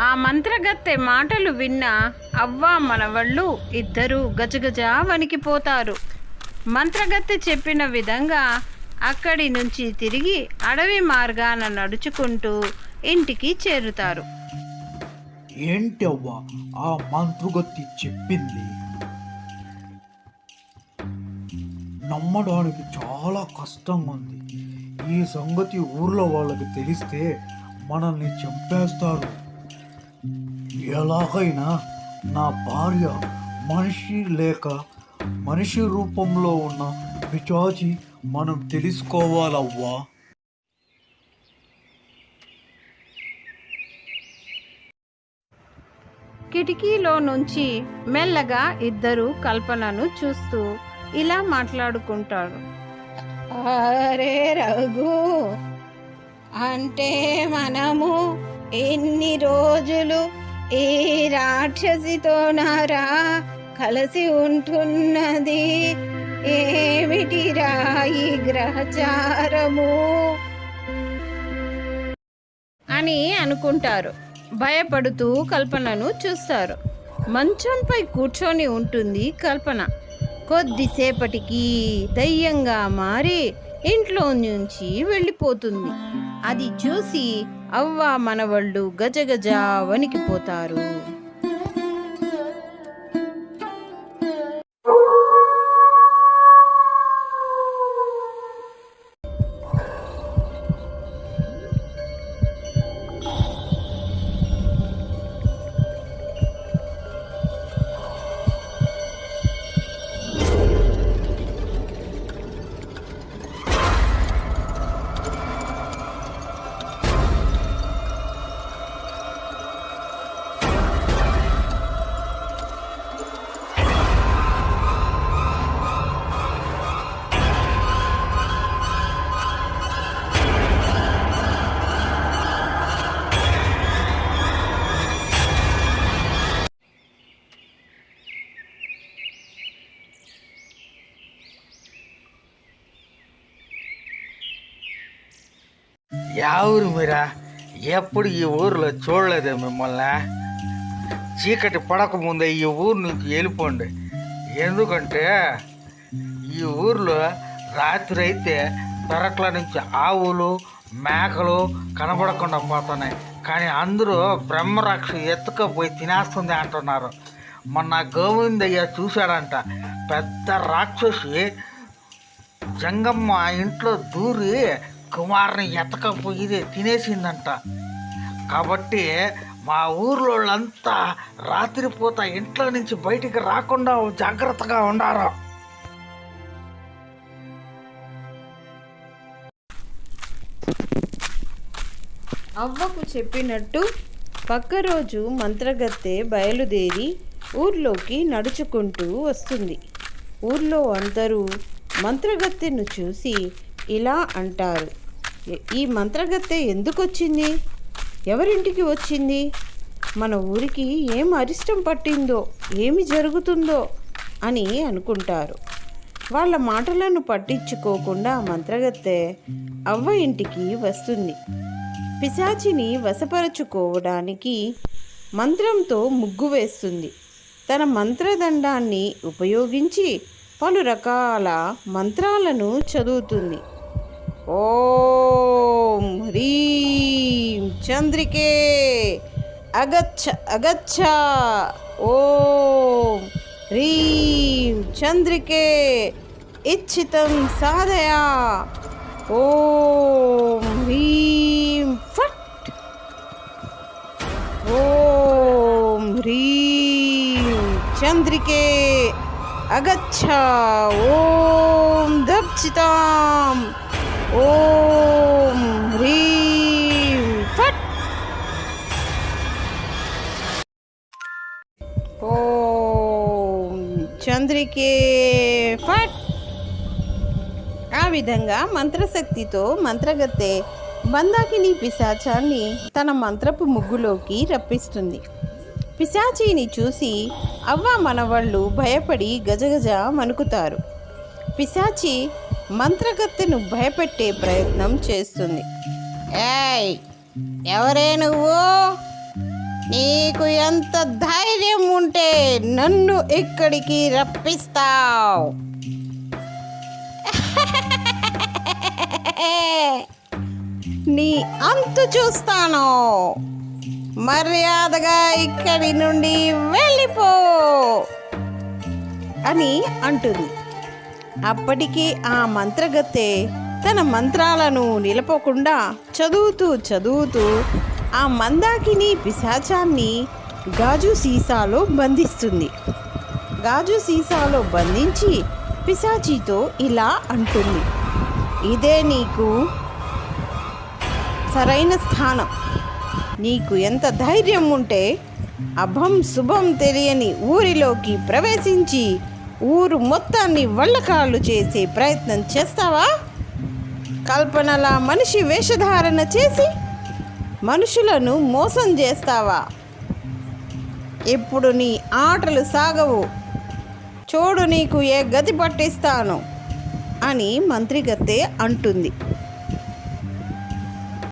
ఆ మంత్రగత్తె మాటలు విన్న అవ్వ మనవళ్ళు ఇద్దరూ గజగజ వణికిపోతారు. మంత్రగత్తె చెప్పిన విధంగా అక్కడి నుంచి తిరిగి అడవి మార్గాన నడుచుకుంటూ ఇంటికి చేరుతారు. ఏంటవ్వా ఆ మంత్రగత్తి చెప్పింది? నమ్మడానికి చాలా కష్టంగా ఉంది ఈ సంగతి ఊర్లో వాళ్ళకి తెలిస్తే మనల్ని చంపేస్తారు. ఎలాగైనా నా భార్య మనిషి లేక మనిషి రూపంలో ఉన్న పిచాచి మనం తెలుసుకోవాలవ్వా? కిటికీలో నుంచి మెల్లగా ఇద్దరు కల్పనను చూస్తూ ఇలా మాట్లాడుకుంటారు. అరే రఘు అంటే మనము ఎన్ని రోజులు ఈ రాక్షసితోనారా కలిసి ఉంటున్నది? ఏమిటి రాయి గ్రహచారము? అని అనుకుంటారు. భయపడుతూ కల్పనను చూస్తారు. మంచంపై కూర్చొని ఉంటుంది కల్పన. కొద్దిసేపటికి దయ్యంగా మారి ఇంట్లో నుంచి వెళ్ళిపోతుంది. అది చూసి అవ్వ మనవళ్ళు గజగజ వణికిపోతారు. యా ఊరు మీరా? ఎప్పుడు ఈ ఊరిలో చూడలేదే మిమ్మల్ని. చీకటి పడకముందే ఈ ఊరు నుంచి వెళ్ళిపోండి ఎందుకంటే ఈ ఊర్లో రాత్రి అయితే పెరట్ల నుంచి ఆవులు మేకలు కనబడకుండా పోతున్నాయి. కానీ అందరూ బ్రహ్మరాక్ష ఎత్తుకపోయి తినేస్తుంది అంటున్నారు. మొన్న గోవిందయ్య చూశాడంట పెద్ద రాక్షసి జంగమ్మ ఇంట్లో దూరి కుమారుని ఎతకపోయి తినేసిందంట. కాబట్టి మా ఊర్లో వాళ్ళంతా రాత్రిపూట ఇంట్లో నుంచి బయటికి రాకుండా జాగ్రత్తగా ఉండారు అవ్వకు చెప్పినట్టు పక్క రోజు మంత్రగత్తె బయలుదేరి ఊర్లోకి నడుచుకుంటూ వస్తుంది. ఊర్లో అందరూ మంత్రగత్తెను చూసి ఇలా అంటారు. ఈ మంత్రగత్తె ఎందుకు వచ్చింది ఎవరింటికి వచ్చింది? మన ఊరికి ఏం అరిష్టం పట్టిందో ఏమి జరుగుతుందో అని అనుకుంటారు. వాళ్ళ మాటలను పట్టించుకోకుండా మంత్రగత్తె అవ్వ ఇంటికి వస్తుంది. పిశాచిని వశపరచుకోవడానికి మంత్రంతో ముగ్గు వేస్తుంది. తన మంత్రదండాన్ని ఉపయోగించి పలు రకాల మంత్రాలను చదువుతుంది. ఓం హ్రీం చంద్రికే అగచ్చ అగచ్చ ఓం హ్రీం చంద్రికే ఇచ్చితం సాధయా ఓం హ్రీం ఫట్ ఓం హ్రీం చంద్రికే అగచ్చ ఓం దర్శితాం ఓం హ్రీం ఫట్. ఓం చంద్రికే ఫట్. ఆ విధంగా మంత్రశక్తితో మంత్రగత్తె బందాకిని పిశాచాన్ని తన మంత్రపు ముగ్గులోకి రప్పిస్తుంది. పిశాచిని చూసి అవ్వ మనవాళ్ళు భయపడి గజగజ మణుకుతారు పిశాచి మంత్రగత్తెను భయపెట్టే ప్రయత్నం చేస్తుంది. ఏయ్ ఎవరే నువ్వు? నీకు ఎంత ధైర్యం ఉంటే నన్ను ఇక్కడికి రప్పిస్తావు. నీ అంతు చూస్తాను. మర్యాదగా ఇక్కడి నుండి వెళ్ళిపో అని అంటుంది. అప్పటికీ ఆ మంత్రగత్తె తన మంత్రాలను నిలపకుండా చదువుతూ చదువుతూ ఆ మందాకిని పిశాచాన్ని గాజు సీసాలో బంధిస్తుంది. గాజు సీసాలో బంధించి పిశాచితో ఇలా అంటుంది. ఇదే నీకు సరైన స్థానం. నీకు ఎంత ధైర్యం ఉంటే అభం శుభం తెలియని ఊరిలోకి ప్రవేశించి ఊరు మొత్తాన్ని వల్లకాళ్ళు చేసే ప్రయత్నం చేస్తావా? కల్పనలా మనిషి వేషధారణ చేసి మనుషులను మోసం చేస్తావా? ఇప్పుడు నీ ఆటలు సాగవు. చూడు నీకు ఏ గతి పట్టిస్తాను? అని మంత్రిగత్తె అంటుంది.